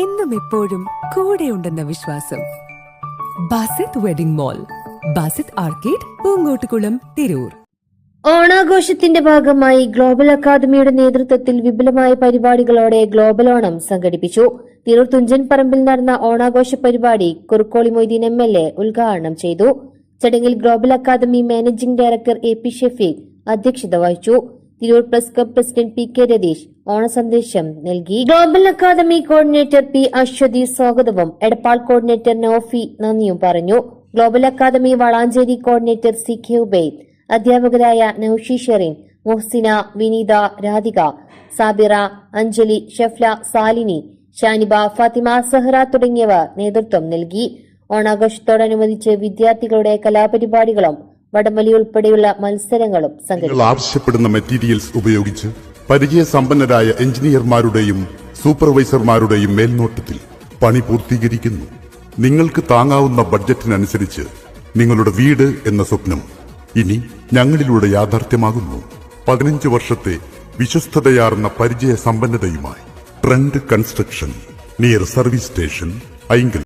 എന്നും എപ്പോഴും കൂടെ ഉണ്ടെന്ന വിശ്വാസം. Basith wedding mall Basith arcade Poongottukulam Tirur. ഓണാഘോഷത്തിന്റെ ഭാഗമായി ഗ്ലോബൽ അക്കാദമിയുടെ നേതൃത്വത്തിൽ വിപുലമായ പരിപാടികളോടെ ഗ്ലോബൽ ഓണം സംഘടിപ്പിച്ചു. തിരൂർ തുഞ്ചൻ പറമ്പിൽ നടന്ന ഓണാഘോഷ പരിപാടി Kurukkoli Moideen M L A ഉദ്ഘാടനം ചെയ്തു. ചടങ്ങിൽ global academy managing director A P Shefeeq അധ്യക്ഷത വഹിച്ചു. Tirur press club president P K Ratheesh ഓണസന്ദേശം നൽകി. Global academy coordinator P Aswathy സ്വാഗതവും എടപ്പാൾ കോർഡിനേറ്റർ നോഫി നന്ദിയും പറഞ്ഞു. Global academy Valanchery coordinator C K Ubaid അധ്യാപകരായ നൌഷി ഷെറിൻ മുഹ്സിന വിനീത രാധിക സാബിറ അഞ്ജലി ഷെഫ്ല സാലിനി ഷാനിബ ഫാത്തിമ സഹ്റ തുടങ്ങിയവർ നേതൃത്വം നൽകി. ഓണാഘോഷത്തോടനുബന്ധിച്ച് വിദ്യാർത്ഥികളുടെ കലാപരിപാടികളും വടംവലി ഉൾപ്പെടെയുള്ള മത്സരങ്ങളും സംഘടിപ്പിക്കും ആവശ്യപ്പെടുന്ന മെറ്റീരിയൽസ് ഉപയോഗിച്ച് പരിചയസമ്പന്നരായ എഞ്ചിനീയർമാരുടെയും സൂപ്പർവൈസർമാരുടെയും മേൽനോട്ടത്തിൽ പണി പൂർത്തീകരിക്കുന്നു. നിങ്ങൾക്ക് താങ്ങാവുന്ന ബഡ്ജറ്റിനനുസരിച്ച് നിങ്ങളുടെ വീട് എന്ന സ്വപ്നം ഇനി ഞങ്ങളിലൂടെ യാഥാർത്ഥ്യമാകുന്നു. പതിനഞ്ച് വർഷത്തെ വിശ്വസ്തതയാർന്ന പരിചയ സമ്പന്നതയുമായി trend construction near service station Aingal